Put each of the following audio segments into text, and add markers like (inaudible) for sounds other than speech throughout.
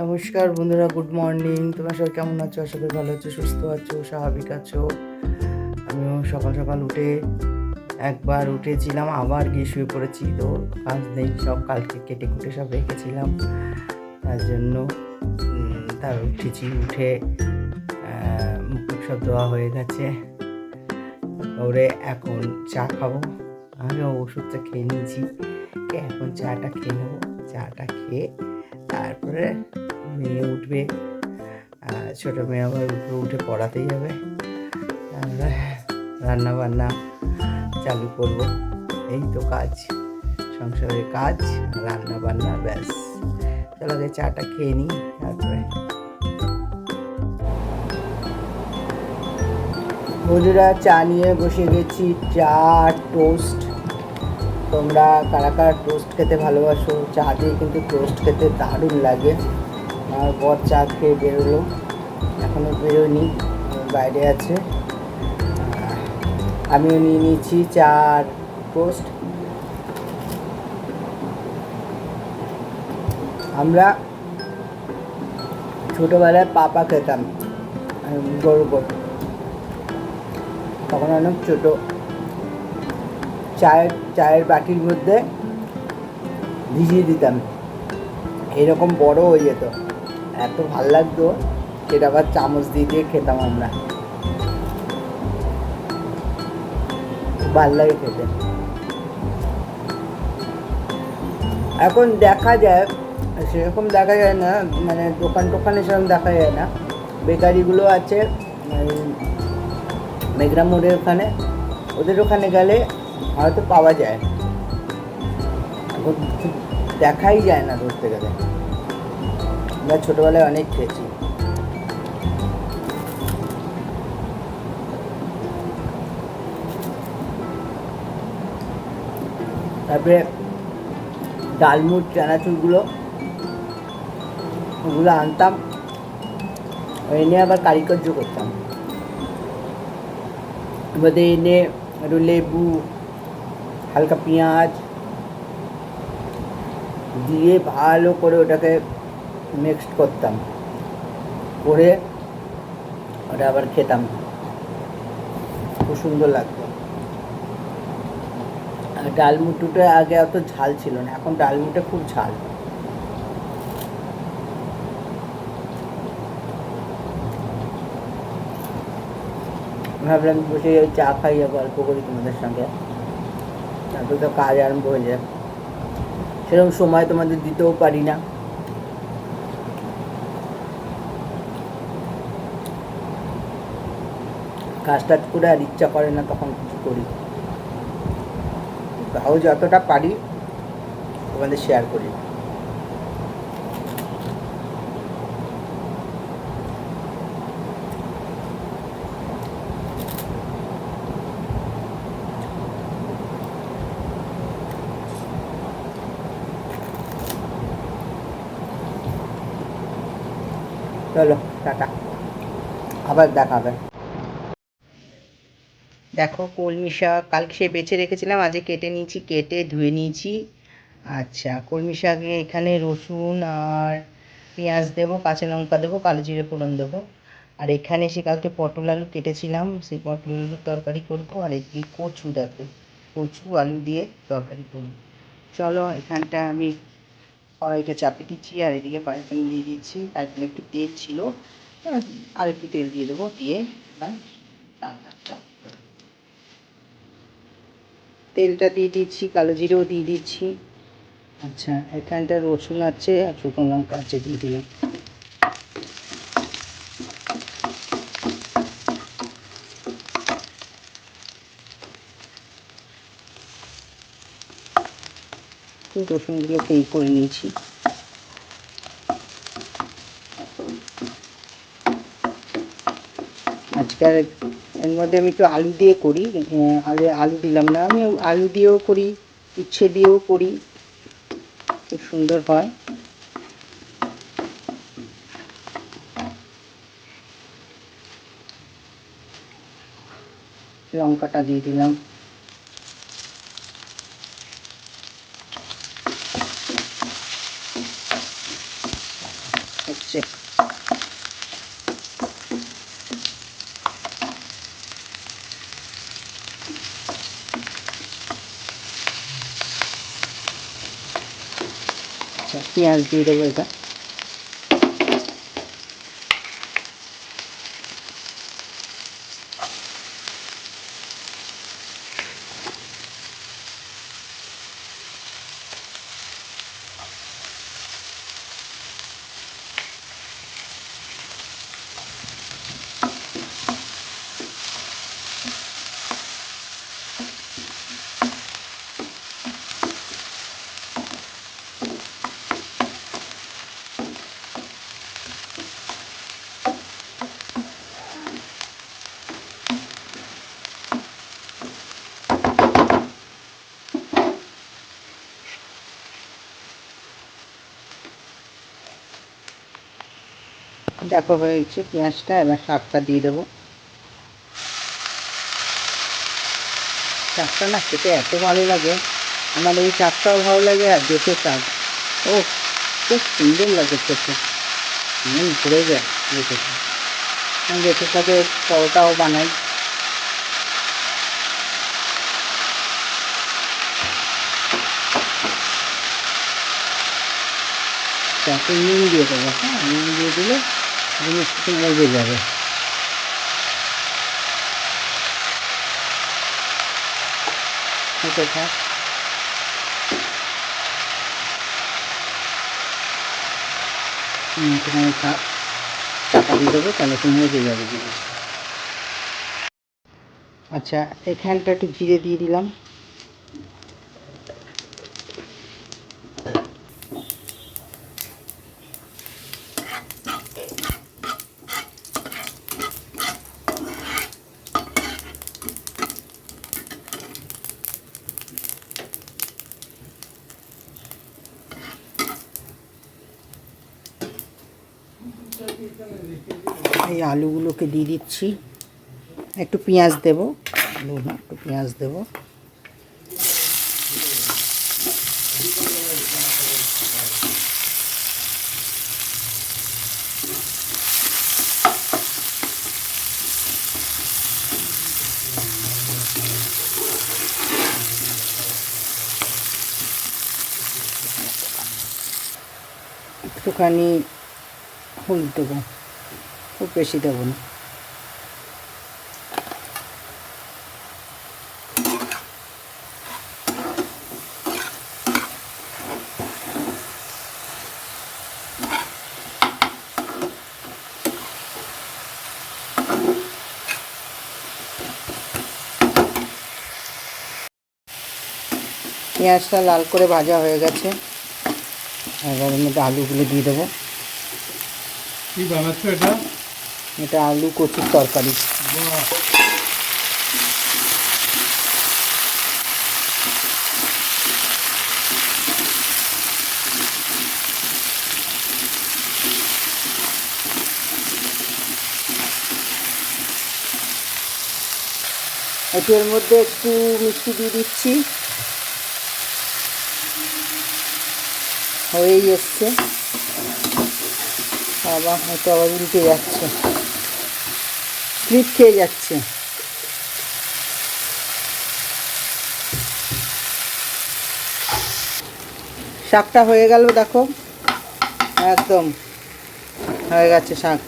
নমস্কার বন্ধুরা good morning তোমরা সবাই কেমন আছো? আশা করি ভালো আছো, সুস্থ আছো, স্বাভাবিক আছো। আমিও সকাল সকাল উঠে একবার উঠেছিলাম, আবার গিয়ে শুয়ে পড়েছি। তো কাজ নেই, সব কালকে কেটে কুটে সব রেখেছিলাম। তার জন্য তার উঠেছি, উঠে মুখ সব দেওয়া হয়ে গেছে। ওরে, এখন চা খাব। আমি ওষুধটা খেয়ে নিয়েছি। এখন চাটা খেয়ে নেব। চাটা খেয়ে তারপরে মেয়ে উঠবে। ছোটো মেয়ে আবার উঠবে উঠে পড়াতেই যাবে। তারপরে রান্না বান্না চালু করব। এই তো কাজ, সংসারের কাজ রান্না বান্না ব্যাস। চলো আগে চাটা খেয়ে নিই, তারপরে। বন্ধুরা, চা নিয়ে বসে গেছি। চা টোস্ট তোমরা কারা কারা টোস্ট খেতে ভালোবাসো? চা দিয়ে কিন্তু টোস্ট খেতে দারুণ লাগে। আমার বর চা খেয়ে বেরোলো। এখনও বেরোয়নি, বাইরে আছে। আমিও নিয়ে নিয়েছি চা আর টোস্ট আমরা ছোটোবেলায় পাপা খেতাম গরু গরু তখন অনেক ছোটো। চায়ের চায়ের বাটির মধ্যে ভিজিয়ে দিতাম। এরকম বড় হয়ে যেত। এত ভালো লাগতো, সেটা আবার চামচ দিয়ে দিয়ে খেতাম আমরা। ভালো লাগে খেতে। এখন দেখা যায়, সেরকম দেখা যায় না মানে দোকান টোকানে সেরকম দেখা যায় না। বেকারিগুলো আছে এই মেঘরা মোড়ের ওখানে। ওদের ওখানে গেলে হয়তো পাওয়া যায়। এখন দেখাই যায় না ধরতে গেলে আমরা ছোটোবেলায় অনেক খেয়েছি। তারপরে ডালমুট, চানাচুরগুলো, ওগুলো আনতাম। এনে আবার কারিকর্য করতাম। মধ্যে এনে একটু লেবু হালকা পেঁয়াজ দিয়ে ভালো করে ওটাকে মিক্সড করতাম। করে ওটা আবার খেতাম। খুব সুন্দর লাগতো। ডালমুটুটা আগে অত ঝাল ছিল না, এখন ডালমুটে খুব ঝাল। ভাবলাম বসে চা খাইয়ে গল্প করি তোমাদের সঙ্গে। তারপর তো কাজ আরম্ভ হয়ে যায়। সেরকম সময় তোমাদের দিতেও পারি না। কাজ টাজ করে আর ইচ্ছা করে না তখন কিছু করি। তাও যতটা পারি তোমাদের শেয়ার করি। চলো, টাটা। আবার দেখাবে দেখো কলমি শাক কালকে সে বেছে রেখেছিলাম, আজকে কেটে নিয়েছি, কেটে ধুয়ে নিয়েছি। আচ্ছা কলমি শাকে এখানে রসুন আর পেঁয়াজ দেবো, কাঁচা লঙ্কা দেবো, কালো জিরে ফোড়ন দেবো। আর এখানে সে কালকে পটল আলু কেটেছিলাম, সেই পটল আলুর তরকারি করব, আর এদিকে কচু দেখো, কচু আলু দিয়ে তরকারি করব। চলো, এখানটা আমি কড়াইটা চাপে দিচ্ছি, আর এদিকে পাইপানি দিয়ে দিচ্ছি তারপরে একটু তেল ছিল আর একটু তেল দিয়ে দেবো, দিয়ে তেলটা দিয়ে দিচ্ছি, কালো জিরেও দিয়ে দিচ্ছি। আচ্ছা এখানটা রসুন আছে আর শুকনো লঙ্কা আছে, দিয়ে দিলাম। রসুনগুলোকে এই করে নিয়েছি। আজকে আর এর মধ্যে আমি একটু আলু দিয়ে করি। আলু আলু দিলাম না। আমি আলু দিয়েও করি, উচ্ছে দিয়েও করি। খুব সুন্দর হয়। লঙ্কাটা দিয়ে দিলাম। হচ্ছে আচ্ছা পেঁয়াজ দিয়ে দেবো এটা দেখো হয়েছে পেঁয়াজটা এবার শাকটা দিয়ে দেবো। শাকটা না খেতে এত ভালো লাগে, আমার এই শাকটাও ভালো লাগে আর দেখে শাক ও খুব সুন্দর লাগে খেতে। মন ভরে যায় দেখে। আমি দেখে সাথে পরোটাও বানাই। তাকে নুন দিয়ে দেবো হ্যাঁ নুন দিয়ে দিলে জিনিসটা মজে যাবে ওকে থাক হুম, এখানে থাক চাপা দিয়ে দেবো তাহলে তো মজে যাবে জিনিস আচ্ছা এখানটা একটু জিরে দিয়ে দিলাম এই আলুগুলোকে দিয়ে দিচ্ছি। একটু পেঁয়াজ দেবো। আলু না একটু পেঁয়াজ দেবো। একটুখানি হলুদ দেবো। খুব বেশি দেবো না। পেঁয়াজটা লাল করে ভাজা হয়ে গেছে। এবার মধ্যে আলুগুলো দিয়ে দেবো। কি বানাচ্ছ এটা? এটা আলু কচুর তরকারি। বাহ এর মধ্যে একটু মিষ্টি দিয়ে দিচ্ছি। হয়েই এসছে। আবার হয়তো আবার উল্টে যাচ্ছে। স্লিপ খেয়ে যাচ্ছে। শাকটা হয়ে গেল দেখো। একদম হয়ে গেছে শাক।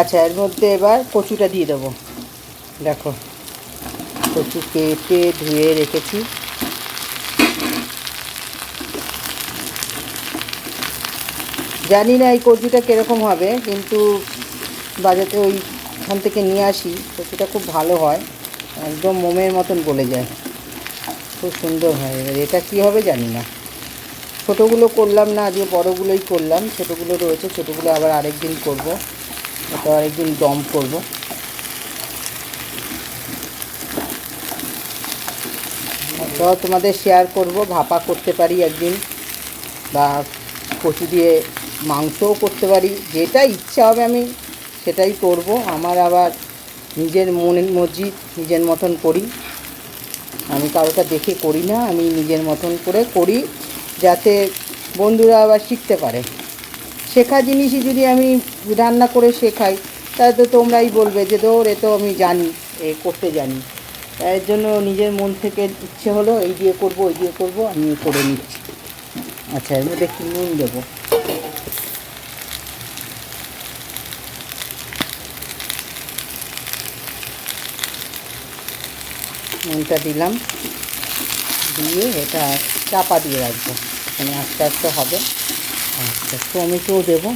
আচ্ছা এর মধ্যে এবার কচুটা দিয়ে দেবো। দেখো, কচু কেটে ধুয়ে রেখেছি। জানি না এই কচুটা কীরকম হবে, কিন্তু বাজারে ওইখান থেকে নিয়ে আসি। কচুটা খুব ভালো হয়, একদম মোমের মতন গলে যায়। খুব সুন্দর হয়। এবার এটা কী হবে জানি না। ছোটোগুলো করলাম না, আজকে বড়োগুলোই করলাম। ছোটোগুলো রয়েছে, ছোটোগুলো আবার আরেকদিন করব। এটা আরেকদিন দম করব। এটাও তোমাদের শেয়ার করব, ভাপা করতে পারি একদিন বা কচু দিয়ে মাংসও করতে পারি, যেটা ইচ্ছা হবে আমি সেটাই করব। আমার আবার নিজের মনের মর্জি নিজের মতন করি। আমি কারোটা দেখে করি না, আমি নিজের মতন করে করি যাতে বন্ধুরা আবার শিখতে পারে। শেখা জিনিসই যদি আমি রান্না করে শেখাই, তাহলে তো তোমরাই বলবে যে, দৌড়, এ তো আমি জানি, এ করতে জানি। তাই জন্য নিজের মন থেকে ইচ্ছে হলো এই দিয়ে করব, ওই দিয়ে করব, আমি করে নিচ্ছি। আচ্ছা এর মধ্যে একটু নুন দেবো। নুনটা দিলাম। দিয়ে এটা চাপা দিয়ে রাখব। এখানে আস্তে আস্তে হবে। আচ্ছা টমেটো দেবো।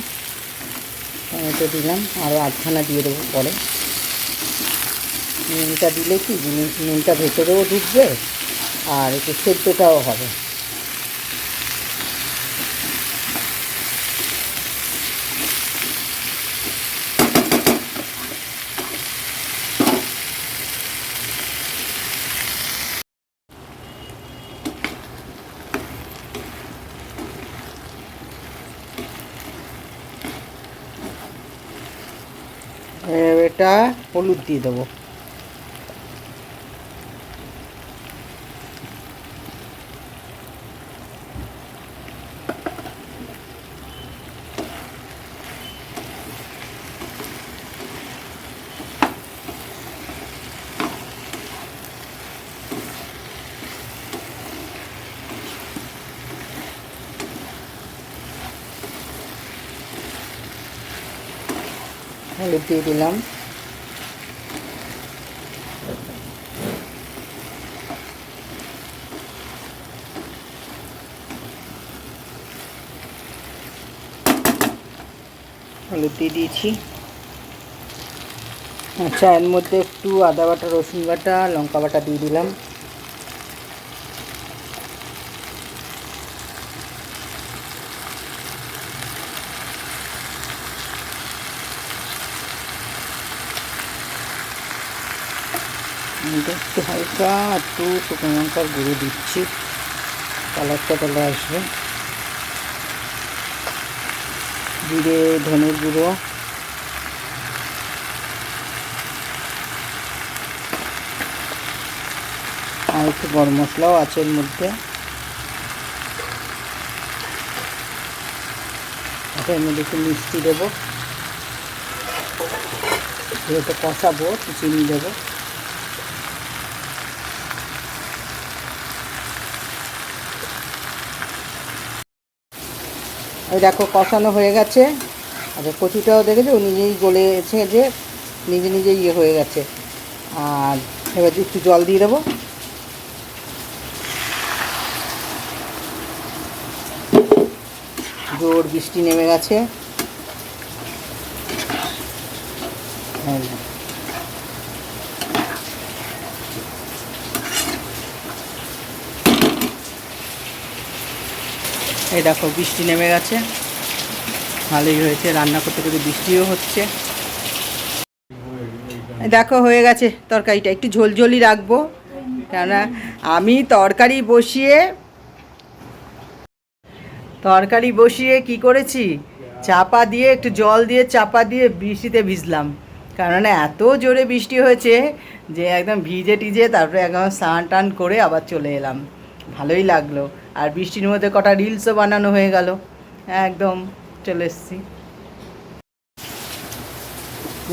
টমেটো দিলাম। আরও আধখানা দিয়ে দেবো পরে। নুনটা দিলে কি নুনটা ভেতরেও ঢুকবে আর একটু সেদ্ধটাও হবে। এটা হলুদ দিয়ে দেবো। হলুদ দিয়ে দিলাম। হলুদ দিয়ে দিয়েছি। আচ্ছা এর মধ্যে একটু আদা বাটা, রসুন বাটা, লঙ্কা বাটা দিয়ে দিলাম। এটা একটু হালকা একটু শুকনো লঙ্কার গুঁড়ো দিচ্ছি। কালারটা তাহলে আসবে। জিরে ধনের গুঁড়ো। আর একটু গরম মশলাও আছে এর মধ্যে। আচ্ছা এর মধ্যে একটু মিষ্টি দেবো। যেহেতু কষাবো চিনি দেবো। ওই দেখো কষানো হয়ে গেছে। আর কচুটাও দেখেছ ও নিজেই গলেছে যে, নিজে নিজে ইয়ে হয়ে গেছে। আর এবার একটু জল দিয়ে দেবো। জোর বৃষ্টি নেমে গেছে। এই দেখো, বৃষ্টি নেমে গেছে। ভালোই হয়েছে, রান্না করতে করতে বৃষ্টিও হচ্ছে। দেখো, হয়ে গেছে তরকারিটা। একটু ঝোলঝোলই রাখব, কেননা আমি তরকারি বসিয়ে তরকারি বসিয়ে কি করেছি? চাপা দিয়ে, একটু জল দিয়ে চাপা দিয়ে বৃষ্টিতে ভিজলাম। কেননা এত জোরে বৃষ্টি হয়েছে যে একদম ভিজে টিজে তারপরে একদম স্নান টান করে আবার চলে এলাম। ভালোই লাগল। আর বৃষ্টির মধ্যে কটা রিলসও বানানো হয়ে গেল। একদম চলে এসছি।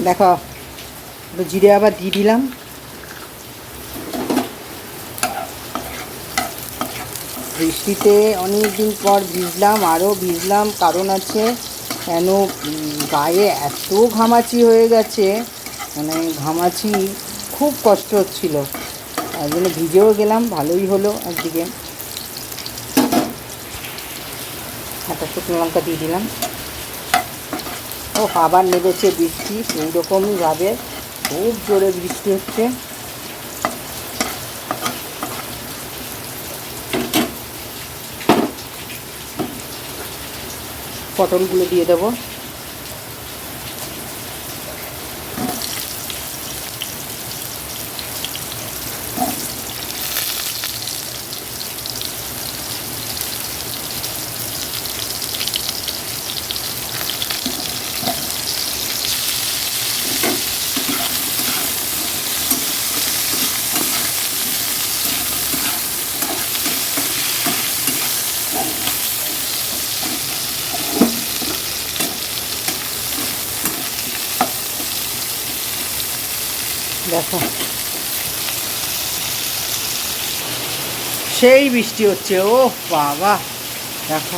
দেখো জিরে আবার দিয়ে দিলাম। বৃষ্টিতে অনেক দিন পর ভিজলাম আরও ভিজলাম, কারণ আছে কেন গায়ে এত ঘামাচি হয়ে গেছে। মানে ঘামাচি খুব কষ্ট হচ্ছিল। তাই জন্য ভিজেও গেলাম, ভালোই হলো একদিকে। একটা শুকনো লঙ্কা দিয়ে দিলাম। ও আবার নেমেছে বৃষ্টি এইরকমইভাবে রকমইভাবে খুব জোরে বৃষ্টি হচ্ছে। পটলগুলো দিয়ে দেবো দেখো সেই বৃষ্টি হচ্ছে ও বাবা। দেখো।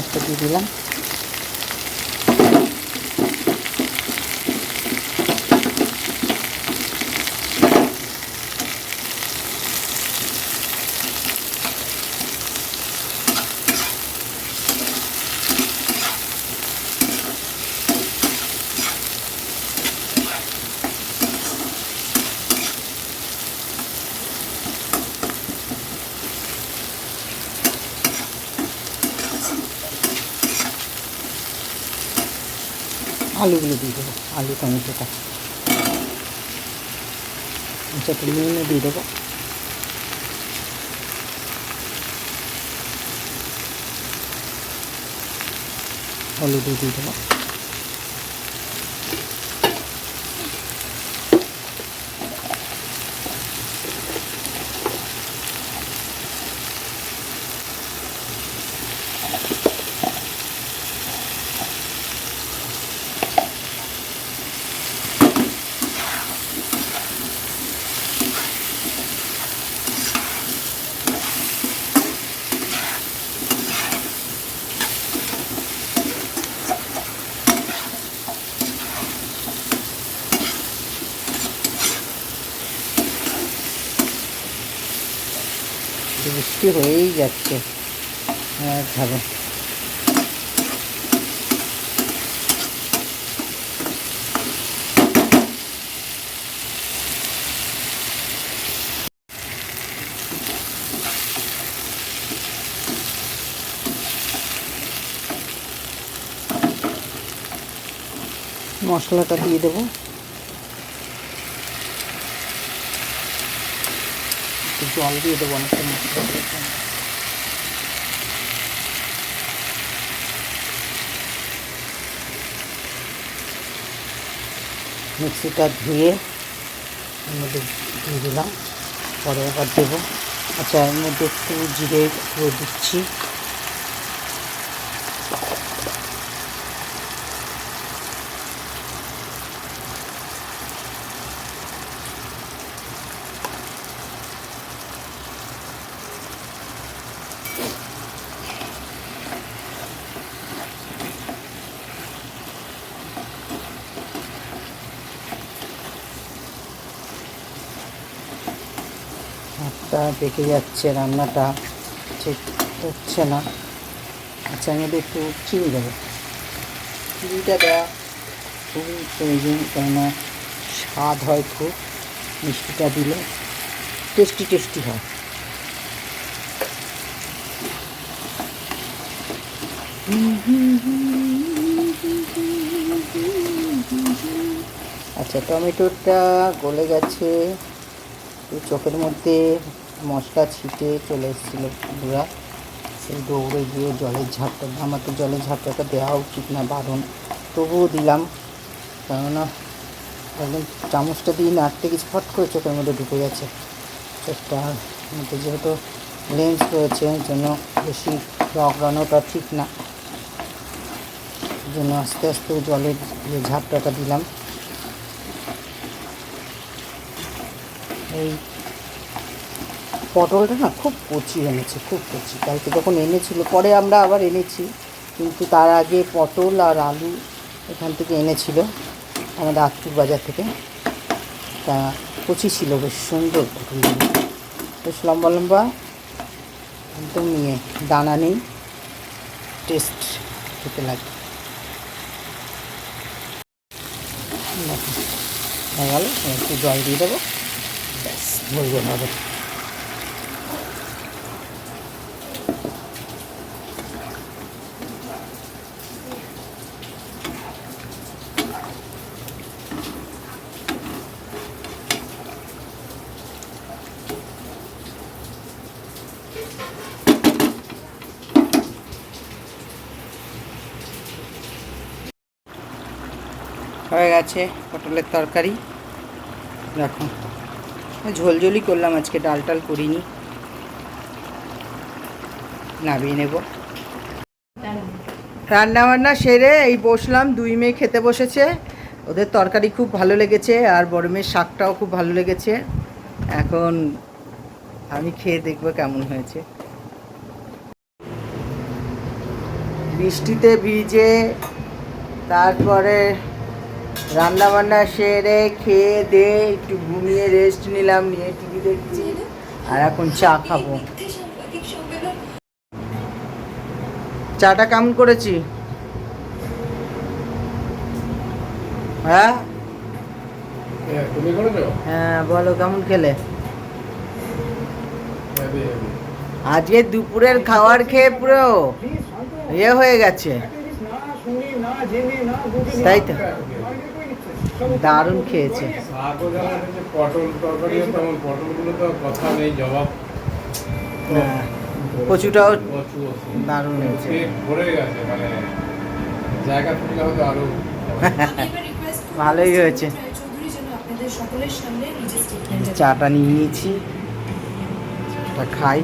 একটা দিয়ে দিলাম। আলুগুলো দিয়ে দেবো আলু টমেটোটা আচ্ছা একটু নুনও দিয়ে দেবো হলুদও দিয়ে দেবো বৃষ্টি হয়েই যাচ্ছে। খাবে। মশলাটা দিয়ে দেবো। জল দিয়ে দেবো অনেকটা মিক্সিটা ধুয়ে মধ্যে দিয়ে দিলাম। পরে আবার দেবো। আচ্ছা এর মধ্যে একটু জিরে দিচ্ছি। পেকে যাচ্ছে রান্নাটা, ঠিক হচ্ছে না। আচ্ছা আমি একটু চিনি দেবো। চিনিটা দেওয়া খুবই প্রয়োজন, কেননা স্বাদ হয় খুব, মিষ্টিটা দিলে টেস্টি টেস্টি হয়। আচ্ছা টমেটোটা গলে গেছে চোখের মধ্যে মশলা ছিটে চলে এসেছিল পুরা সেই দৌড়ে গিয়ে জলের ঝাপটা আমার তো জলের ঝাপটাটা দেওয়া উচিত না বারণ তবুও দিলাম। কেননা, একদম চামচটা দিয়ে নাড়তে গেছি ফট করে চোখের মধ্যে ঢুকে গেছে। চোখটার মধ্যে যেহেতু লেন্স রয়েছে জন্য বেশি রগড়ানোটা ঠিক না। জন্য আস্তে আস্তে জলের যে ঝাপটাটা দিলাম। এই পটলটা না খুব কচি এনেছে খুব কচি। কালকে যখন এনেছিল, পরে আমরা আবার এনেছি, কিন্তু তার আগে পটল আর আলু এখান থেকে এনেছিল আমাদের আত্মুর বাজার থেকে। তা কচি ছিল, বেশ সুন্দর বেশ লম্বা লম্বা একদম নিয়ে দানা নেই, টেস্ট খেতে লাগে। হয়ে গেল একটু জল দিয়ে দেবো। ব্যাস বলব গেছে পটলের তরকারি। দেখো ঝোলঝোলই করলাম, আজকে ডাল টাল করিনি। নামিয়ে নেব। রান্না বান্না সেরে এই বসলাম, দুই মেয়ে খেতে বসেছে। ওদের তরকারি খুব ভালো লেগেছে, আর বড় মেয়ের শাকটাও খুব ভালো লেগেছে। এখন আমি খেয়ে দেখব কেমন হয়েছে। বৃষ্টিতে ভিজে, তারপরে রান্না বান্না সেরে খেয়ে দিয়ে একটু ঘুমিয়ে রেস্ট নিলাম নিয়ে টিভি দেখছি আর এখন চা খাব। চাটা কেমন করেছি? হ্যাঁ? হ্যাঁ, হ্যাঁ বলো কেমন খেলে? হেভি হেভি আজকে দুপুরের খাবার খেয়ে পুরো ইয়ে হয়ে গেছে। তাই তো। দারুণ খেয়েছে। হ্যাঁ কচুটাও। দারুণ হয়েছে। (laughs) ভালোই হয়েছে। চাটা নিয়ে নিয়েছি, চাটা খাই।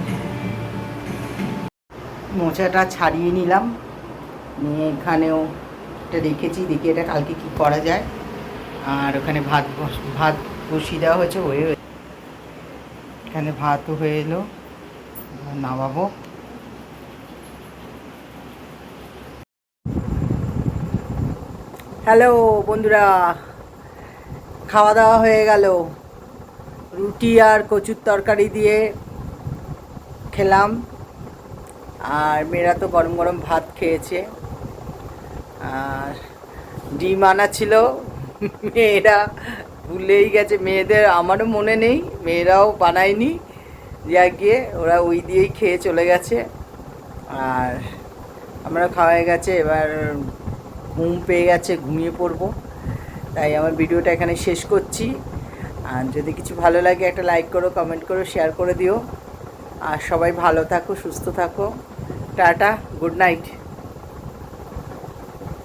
মোচাটা ছাড়িয়ে নিলাম। নিয়ে এখানেও এটা রেখেছি, দেখি এটা কালকে কি করা যায়। আর ওখানে ভাত ভাত বসিয়ে দেওয়া হয়েছে, হয়ে এখানে ভাতও হয়ে এলো নামাবো। হ্যালো বন্ধুরা, খাওয়া দাওয়া হয়ে গেল। রুটি আর কচুর তরকারি দিয়ে খেলাম। আর মেয়েরা তো গরম গরম ভাত খেয়েছে। আর ডিম আনা ছিল মেয়েরা ভুলেই গেছে, মেয়েদের আমারও মনে নেই, মেয়েরাও বানায়নি। যা গিয়ে ওরা ওই দিয়েই খেয়ে চলে গেছে। আর আমরা খাওয়া গেছে, এবার ঘুম পেয়ে গেছে, ঘুমিয়ে পড়ব। তাই আমার ভিডিওটা এখানে শেষ করছি। আর যদি কিছু ভালো লাগে, একটা লাইক করো কমেন্ট করো শেয়ার করে দিও। আর সবাই ভালো থাকো, সুস্থ থাকো। Tata good night